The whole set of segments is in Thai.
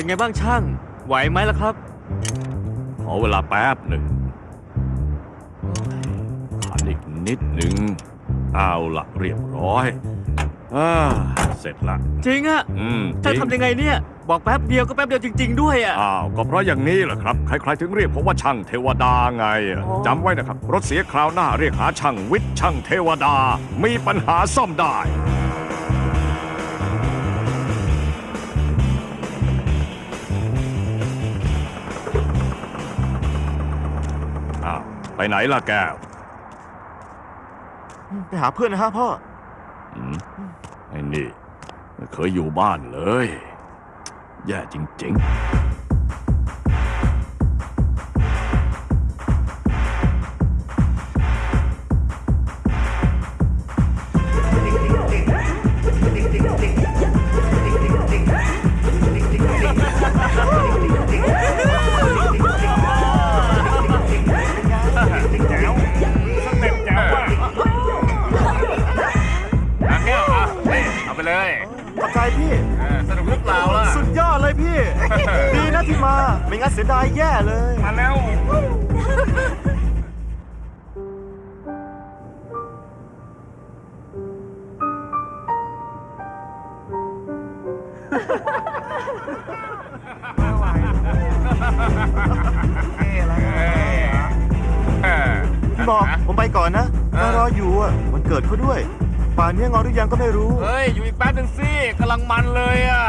เป็นไงบ้างช่าง ไหวไหมล่ะครับ ขอเวลาแป๊บหนึ่งขันอีกนิดหนึ่งเอาละเรียบร้อยอ่าเสร็จละ จริงอะอืมช่างจริทำยังไงเนี่ย บอกแป๊บเดียวก็แป๊บเดียวจริง ๆ ด้วยอะ อ้าว ก็เพราะอย่างนี้แหละครับ ใครๆถึงเรียกผมว่าช่างเทวดาไงอ๋อ จำไว้นะครับ รถเสียคราวหน้าเรียกหาช่างวิทย์ช่างเทวดา มีปัญหาซ่อมได้ ไปไหนล่ะแก้วไปหาเพื่อนนะฮะพ่ออืมไอ้นี่ไม่เคยอยู่บ้านเลย แย่จริงอ่ ไม่งั้นเสียดายแย่เลย มาแล้วเออพี่บอกผมไปก่อนนะนารออยู่อะวันเกิดเขาด้วย ป่านนี้งอนหรือยังก็ไม่รู้ เฮ้ย อยู่อีกแป๊บหนึงสิกำลังมันเลยอะ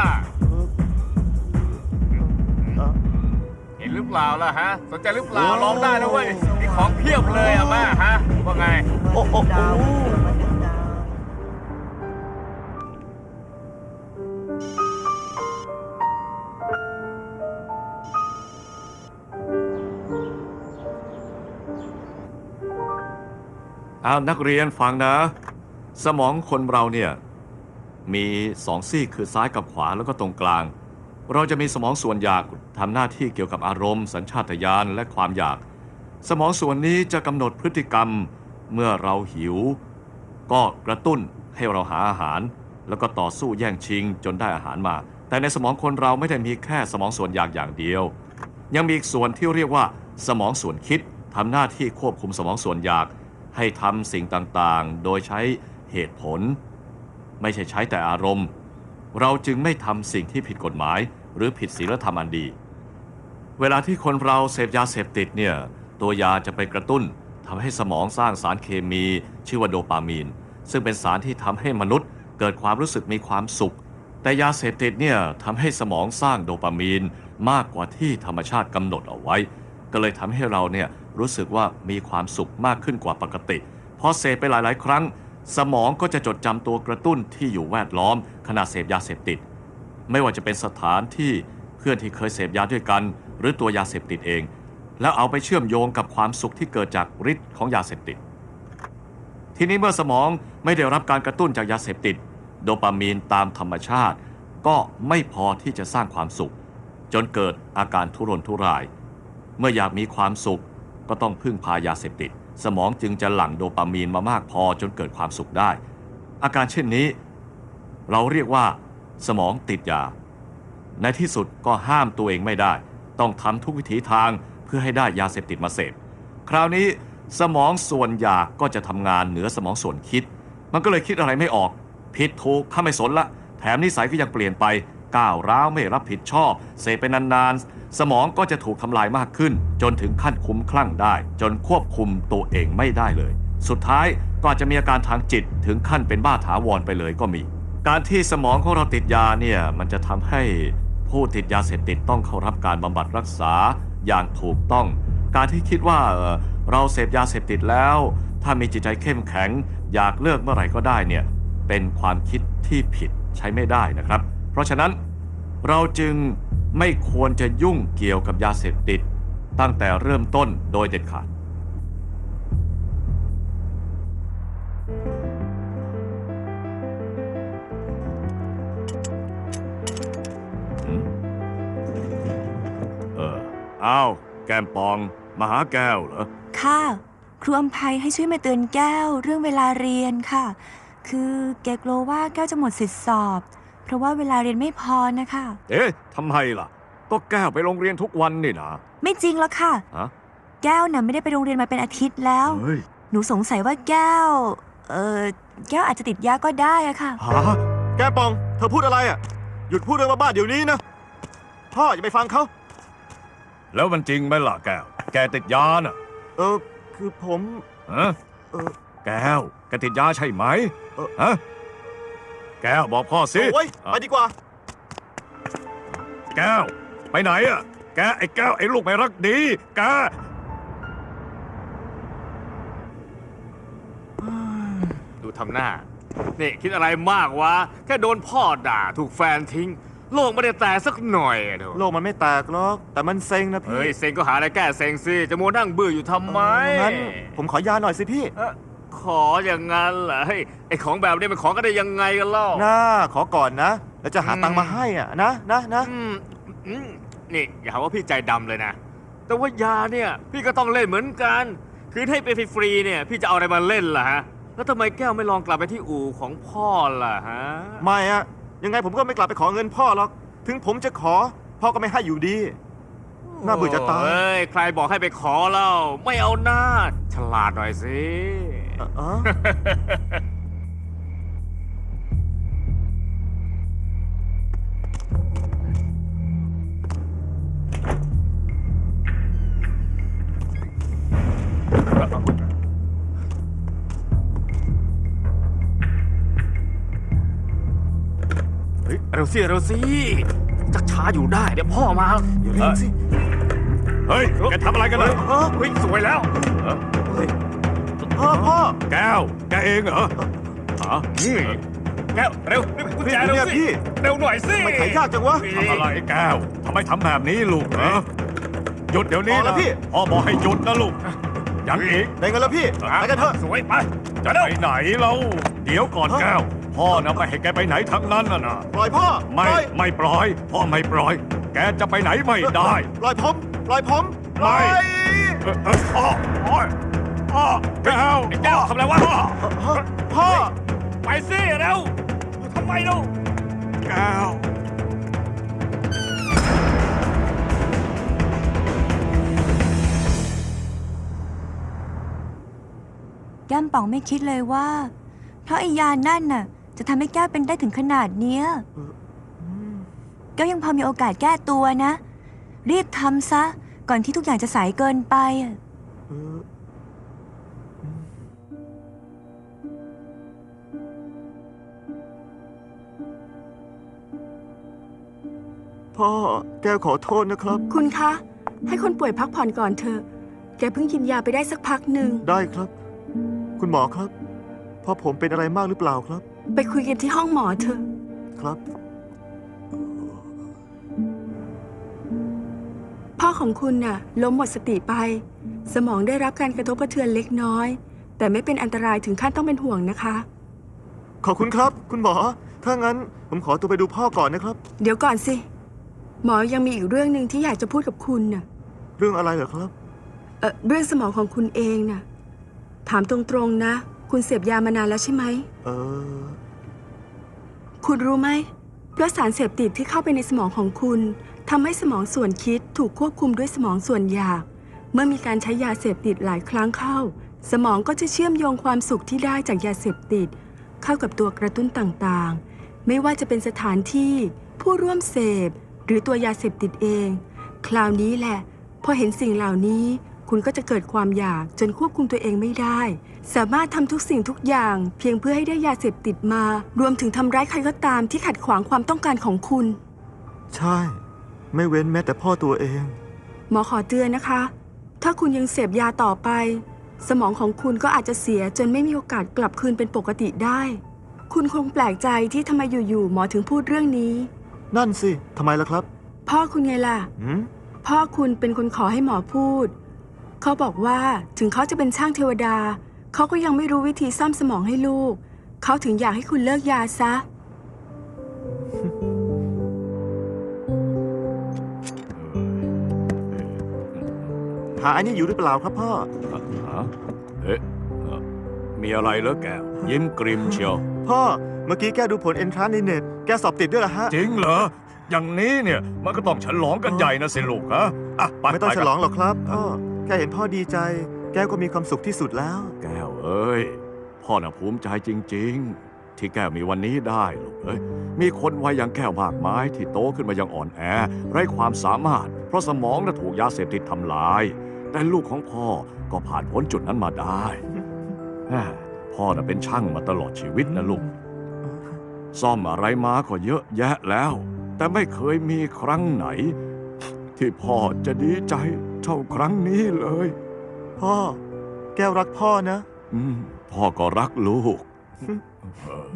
ห็นหรือเปล่าล่ะฮะ สนใจหรือเปล่าลองได้นะเว้ยมีของเพียบเลยอะแม่ฮะว่าไง โอ้โอ้โอ้ๆเอานักเรียนฟังนะ สมองคนเราเนี่ย มีสองซีกคือซ้ายกับขวาแล้วก็ตรงกลาง เราจะมีสมองส่วนอยากทำหน้าที่เกี่ยวกับอารมณ์ สัญชาตญาณและความอยาก สมองส่วนนี้จะกำหนดพฤติกรรม เมื่อเราหิว ก็กระตุ้นให้เราหาอาหาร แล้วก็ต่อสู้แย่งชิงจนได้อาหารมา แต่ในสมองคนเราไม่ได้มีแค่สมองส่วนอยากอย่างเดียว ยังมีอีกส่วนที่เรียกว่า สมองส่วนคิดทำหน้าที่ควบคุมสมองส่วนอยาก ให้ทำสิ่งต่างๆ โดยใช้เหตุผล ไม่ใช่ใช้แต่อารมณ์ เราจึงไม่ทำสิ่งที่ผิดกฎหมาย หรือผิดศีลธรรมอันดี เวลาที่คนเราเสพยาเสพติดเนี่ย ตัวยาจะไปกระตุ้นทำให้สมองสร้างสารเคมี ชื่อว่าโดปามีน ซึ่งเป็นสารที่ทำให้มนุษย์ เกิดความรู้สึกมีความสุข แต่ยาเสพติดเนี่ยทำให้สมองสร้างโดปามีนมากกว่าที่ธรรมชาติกำหนดเอาไว้ ก็เลยทำให้เราเนี่ยรู้สึกว่ามีความสุขมากขึ้นกว่าปกติพอเสพไปหลาย ๆ ครั้ง สมองก็จะจดจำตัวกระตุ้นที่อยู่แวดล้อมขณะเสพยาเสพติด ไม่ว่าจะเป็นสถานที่เพื่อนที่เคยเสพยาด้วยกัน หรือตัวยาเสพติดเอง แล้วเอาไปเชื่อมโยงกับความสุขที่เกิดจากฤทธิ์ของยาเสพติด ทีนี้เมื่อสมองไม่ได้รับการกระตุ้นจากยาเสพติด โดปามีนตามธรรมชาติ ก็ไม่พอที่จะสร้างความสุข จนเกิดอาการทุรนทุราย เมื่ออยากมีความสุขก็ต้องพึ่งพายาเสพติด สมองจึงจะหลั่งโดปามีนมามากพอจนเกิดความสุขได้ อาการเช่นนี้ เราเรียกว่า สมองติดยา ในที่สุดก็ห้ามตัวเองไม่ได้ ต้องทำทุกวิถีทางเพื่อให้ได้ยาเสพติดมาเสพ คราวนี้สมองส่วนอยากก็จะทำงานเหนือสมองส่วนคิด มันก็เลยคิดอะไรไม่ออก ผิดถูกข้าไม่สนละ แถมนิสัยก็ยังเปลี่ยนไป ก้าวร้าวไม่รับผิดชอบ เสพไปนานๆ สมองก็จะถูกทำลายมากขึ้น จนถึงขั้นคุ้มคลั่งได้ จนควบคุมตัวเองไม่ได้เลย สุดท้ายก็จะมีอาการทางจิตถึงขั้นเป็นบ้าถาวรไปเลยก็มี การที่สมองของเราติดยาเนี่ยมันจะทำให้ผู้ติดยาเสพติดต้องเข้ารับการบำบัดรักษาอย่างถูกต้อง การที่คิดว่าเอ่อเราเสพยาเสพติดแล้ว ถ้ามีจิตใจเข้มแข็ง อยากเลิกเมื่อไหร่ก็ได้เนี่ยเป็นความคิดที่ผิดใช้ไม่ได้นะครับ เพราะฉะนั้นเราจึงไม่ควรจะยุ่งเกี่ยวกับยาเสพติด ตั้งแต่เริ่มต้นโดยเด็ดขาด เอออ้าว แก้มปอง มาหาแก้วเหรอ ค่ะ ครูอภัยให้ช่วยมาเตือนแก้วเรื่องเวลาเรียนค่ะ คือแกกลัวว่าแก้วจะหมดสิทธิสอบ เพราะว่าเวลาเรียนไม่พอนะคะ เอ๊ะทำไมล่ะ ก็แก้วไปโรงเรียนทุกวันนี่นะ ไม่จริงหรอกค่ะ ฮะ แก้วน่ะไม่ได้ไปโรงเรียนมาเป็นอาทิตย์แล้ว เฮ้ย หนูสงสัยว่าแก้ว เออแก้วอาจจะติดยาก็ได้อะค่ะ ฮะ แกปอง เธอพูดอะไรอะ หยุดพูดเรื่องบ้าๆเดี๋ยวนี้นะ พ่ออย่าไปฟังเขา แล้วมันจริงไหมล่ะแก้ว แกติดยาน่ะเออ คือผม ฮะเออ แก้ว แกติดยาใช่ไหมเอ่อฮะ แก้วบอกพ่อสิโอ้ยไปดีกว่า แก้ว ไปไหนอะ แกไอ้แก้วไอ้ลูกไม่รักดีแกดูทำหน้า นี่คิดอะไรมากวะ แค่โดนพ่อด่าถูกแฟนทิ้ง โลกไม่ได้แตกสักหน่อยอะเถอะโลกมันไม่แตกหรอก แต่มันเซ็งนะพี่เฮ้ยเซ็งก็หาอะไรแก้เซ็งสิจะมัวนั่งบื้ออยู่ทำไมงั้นผมขอยาหน่อยสิพี่เอ้อ ขออย่างนั้นเหรอเฮ้ยไอของแบบนี้มันของก็ได้ยังไงกันเล่าน่าขอก่อนนะ แล้วจะหาตังค์มาให้อะนะนะนะอืมอืมนี่อย่าหาว่าพี่ใจดำเลยนะ แต่ว่ายาเนี่ย พี่ก็ต้องเล่นเหมือนกัน คือให้ไปฟรีๆเนี่ย พี่จะเอาอะไรมาเล่นล่ะฮะ แล้วทำไมแก้วไม่ลองกลับไปที่อู่ของพ่อล่ะฮะ ไม่อะยังไงผมก็ไม่กลับไปขอเงินพ่อหรอก ถึงผมจะขอ พ่อก็ไม่ให้อยู่ดี น่าเบื่อจะตายเฮ้ย ใครบอกให้ไปขอเล่า ไม่เอาหน้า ฉลาดหน่อยสิเออเออเฮ้ยเร็วสิเร็วสิจักช้าอยู่ได้ เดี๋ยวพ่อมาอย่าเล่นสิ เฮ้ย แกทำอะไรกันเลยเออเฮ้ยสวยแล้ว เฮ้ย พ่อพ่อแก้ว แกเองเหรอฮะนี่แก้วเร็วรีบกุญแจเร็วเนี่ยสิพี่เร็วหน่อยสิทำไมไขยากจังวะทำอะไรแก้วทำไมทำแบบนี้ลูกเหรอหยุดเดี๋ยวนี้พอแล้นะวพี่พ่อบอกให้หยุดนะลูกยังอีกได้เงินแล้วพี่ไปกันเถอะสวยไปจะไปไหนเราเดี๋ยวก่อนแก้วพ่อนะไม่ให้แกไปไหนทั้งนั้นนะนะปล่อยพ่อไม่ปล่อยไม่ปล่อย พ่อไม่ปล่อย แกจะไปไหนไม่ได้ ปล่อยผมปล่อยผมปล่อยเอ่อเอ่อ พ่อพ่อพ่อแก้วไอ้แก้วทำอะไรวะพ่อพ่อไปสิเร็วทำไมเล่าแก้วแก้มป่องไม่คิดเลยว่า เพราะไอ้ยานั่นน่ะ จะทำให้แก้วเป็นได้ถึงขนาดเนี้ยแก้วยังพอมีโอกาสแก้ตัวนะ รีบทำซะ ก่อนที่ทุกอย่างจะสายเกินไป พ่อแก้วขอโทษนะครับ คุณคะ ให้คนป่วยพักผ่อนก่อนเถอะ แกเพิ่งกินยาไปได้สักพักหนึ่ง ได้ครับ คุณหมอครับพ่อผมเป็นอะไรมากหรือเปล่าครับ ไปคุยกันที่ห้องหมอเถอะ ครับ พ่อของคุณน่ะ ล้มหมดสติไป สมองได้รับการกระทบกระเทือนเล็กน้อย แต่ไม่เป็นอันตรายถึงขั้นต้องเป็นห่วงนะคะ ขอบคุณครับ คุณหมอ ถ้างั้นผมขอตัวไปดูพ่อก่อนนะครับ เดี๋ยวก่อนสิ หมอยังมีอีกเรื่องหนึ่งที่อยากจะพูดกับคุณน่ะ เรื่องอะไรเหรอครับ เออเรื่องสมองของคุณเองน่ะ ถามตรงๆนะ คุณเสพยามานานแล้วใช่ไหม เออ คุณรู้ไหมเพราะสารเสพติดที่เข้าไปในสมองของคุณทำให้สมองส่วนคิดถูกควบคุมด้วยสมองส่วนอยาก เมื่อมีการใช้ยาเสพติดหลายครั้งเข้า สมองก็จะเชื่อมโยงความสุขที่ได้จากยาเสพติด เข้ากับตัวกระตุ้นต่างๆ ไม่ว่าจะเป็นสถานที่ ผู้ร่วมเสพ หรือตัวยาเสพติดเอง คราวนี้แหละ พอเห็นสิ่งเหล่านี้ คุณก็จะเกิดความอยากจนควบคุมตัวเองไม่ได้ สามารถทำทุกสิ่งทุกอย่าง เพียงเพื่อให้ได้ยาเสพติดมา รวมถึงทำร้ายใครก็ตามที่ขัดขวางความต้องการของคุณ ใช่ ไม่เว้นแม้แต่พ่อตัวเอง หมอขอเตือนนะคะ ถ้าคุณยังเสพยาต่อไป สมองของคุณก็อาจจะเสียจนไม่มีโอกาสกลับคืนเป็นปกติได้ คุณคงแปลกใจที่ทำไมอยู่ๆหมอถึงพูดเรื่องนี้ นั่นสิทำไมล่ะครับพ่อคุณไงล่ะ หืมพ่อคุณเป็นคนขอให้หมอพูด เขาบอกว่าถึงเขาจะเป็นช่างเทวดา เขาก็ยังไม่รู้วิธีซ่อมสมองให้ลูก เขาถึงอยากให้คุณเลิกยาซะ หาอันนี้อยู่หรือเปล่าครับพ่อ ฮะเอ๊ะเอ่อมีอะไรเหรอแก้วยิ้มกริมเชียว พ่อ เมื่อกี้แกดูผลเอนทรานในเน็ต แกสอบติดด้วยเหรอฮะ จริงเหรอ อย่างนี้เนี่ยมันก็ต้องฉลองกันใหญ่นะสิลูกฮะอะไปไม่ต้องปฉกันลองหรอกครับพ่อแค่เห็นพ่อดีใจ แก้วก็มีความสุขที่สุดแล้ว แก้วเอ้ย พ่อน่ะภูมิใจจริง ๆ ที่แก้วมีวันนี้ได้ลูกเอ้ย มีคนวัยอย่างแก้วมากมายที่โตขึ้นมายังอ่อนแอ ไร้ความสามารถ เพราะสมองน่ะถูกยาเสพติดทำลาย แต่ลูกของพ่อก็ผ่านพ้นจุดนั้นมาได้แม่พ่อน่ะเป็นช่างมาตลอดชีวิตนะลูก ซ่อมอะไรมาก็เยอะแยะแล้ว แต่ไม่เคยมีครั้งไหน ที่พ่อจะดีใจเท่าครั้งนี้เลย พ่อ แก้วรักพ่อนะ อืม พ่อก็รักลูกเออ